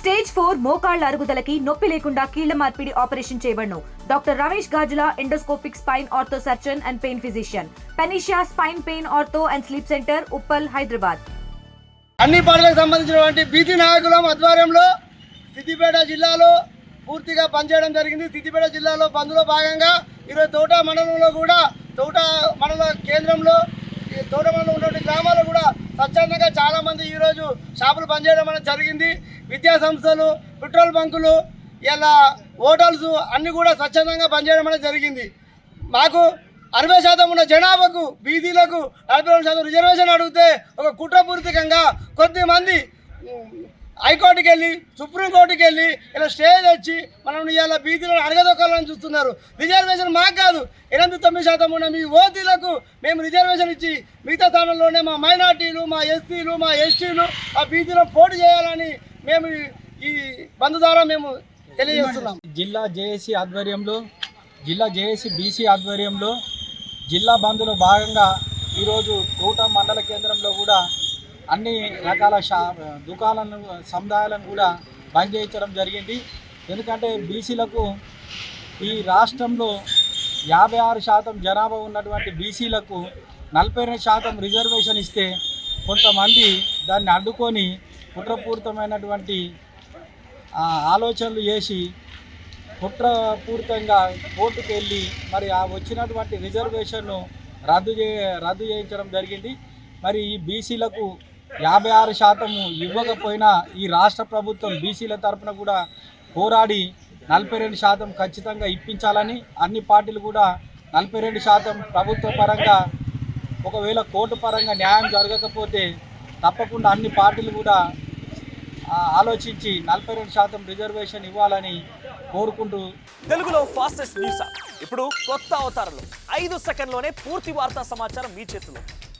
Stage four మోకాళ్ళ అరుగుదలకి నొప్పి లేకుండా కీళ్ళ మార్పిడి operation చేయబడను. Doctor Ramesh Gajula endoscopic spine ortho surgeon and pain physician. Panacea spine pain ortho and sleep centre Uppal Hyderabad. అన్ని పనులకు సంబంధించినటువంటి బీసీ నాయకులం ఆధ్వర్యంలో సిద్దిపేట జిల్లాలో పూర్తిగా పనిచేయడం జరిగింది. సిద్దిపేట జిల్లాలో బంద్లో భాగంగా ఈరోజు తోట మండలంలో కూడా తోట మండల కేంద్రంలో తోట మండలం ఉన్నటువంటి గ్రామాల్లో కూడా స్వచ్ఛందంగా చాలామంది ఈరోజు షాపులు పనిచేయడం అనేది జరిగింది. విద్యా సంస్థలు పెట్రోల్ బంకులు ఇలా హోటల్స్ అన్నీ కూడా స్వచ్ఛందంగా పనిచేయడం అనేది జరిగింది. మాకు అరవై శాతం ఉన్న జనాభాకు బీదీలకు నలభై రెండు శాతం రిజర్వేషన్ అడిగితే ఒక కుట్రపూర్తికంగా కొద్దిమంది హైకోర్టుకి వెళ్ళి సుప్రీంకోర్టుకి వెళ్ళి ఇలా స్టే తెచ్చి మనం ఇవాళ బీదీలో అడగదొక్కాలని చూస్తున్నారు. రిజర్వేషన్ మాకు కాదు. ఎనిమిది తొమ్మిది శాతం ఉన్న మీ ఓసీలకు మేము రిజర్వేషన్ ఇచ్చి మిగతా స్థానంలోనే మా మైనార్టీలు మా ఎస్సీలు మా ఎస్టీలు ఆ బీదీలో పోటీ చేయాలని మేము ఈ- బంధు ద్వారా మేము తెలియజేస్తున్నాం. జిల్లా జేఏసీ ఆధ్వర్యంలో జిల్లా జేఏసీ బీసీ ఆధ్వర్యంలో జిల్లా బంధులో భాగంగా ఈరోజు తోట మండల కేంద్రంలో కూడా అన్ని రకాల షా దుకాణాలను సముదాయాలను కూడా బంద్ చేయించడం జరిగింది. ఎందుకంటే బీసీలకు ఈ రాష్ట్రంలో యాభై ఆరు శాతం జనాభా ఉన్నటువంటి బీసీలకు నలభై రెండు శాతం రిజర్వేషన్ ఇస్తే కొంతమంది దాన్ని అడ్డుకొని కుట్రపూరితమైనటువంటి ఆలోచనలు చేసి కుట్రపూరితంగా కోర్టుకు వెళ్ళి మరి ఆ వచ్చినటువంటి రిజర్వేషన్ను రద్దు చే రద్దు చేయించడం జరిగింది. మరి ఈ బీసీలకు యాభై ఆరు శాతము ఇవ్వకపోయినా ఈ రాష్ట్ర ప్రభుత్వం బీసీల తరపున కూడా పోరాడి నలభై రెండు శాతం ఖచ్చితంగా ఇప్పించాలని అన్ని పార్టీలు కూడా నలభై రెండు శాతం ప్రభుత్వ పరంగా ఒకవేళ కోర్టు పరంగా న్యాయం జరగకపోతే తప్పకుండా అన్ని పార్టీలు కూడా ఆలోచించి నలభై రెండు శాతం రిజర్వేషన్ ఇవ్వాలని కోరుకుంటూ. తెలుగులో ఫాస్టెస్ట్ న్యూస్. ఇప్పుడు కొత్త అవతారంలో ఐదు సెకండ్లోనే పూర్తి వార్తా సమాచారం మీ చేతిలో.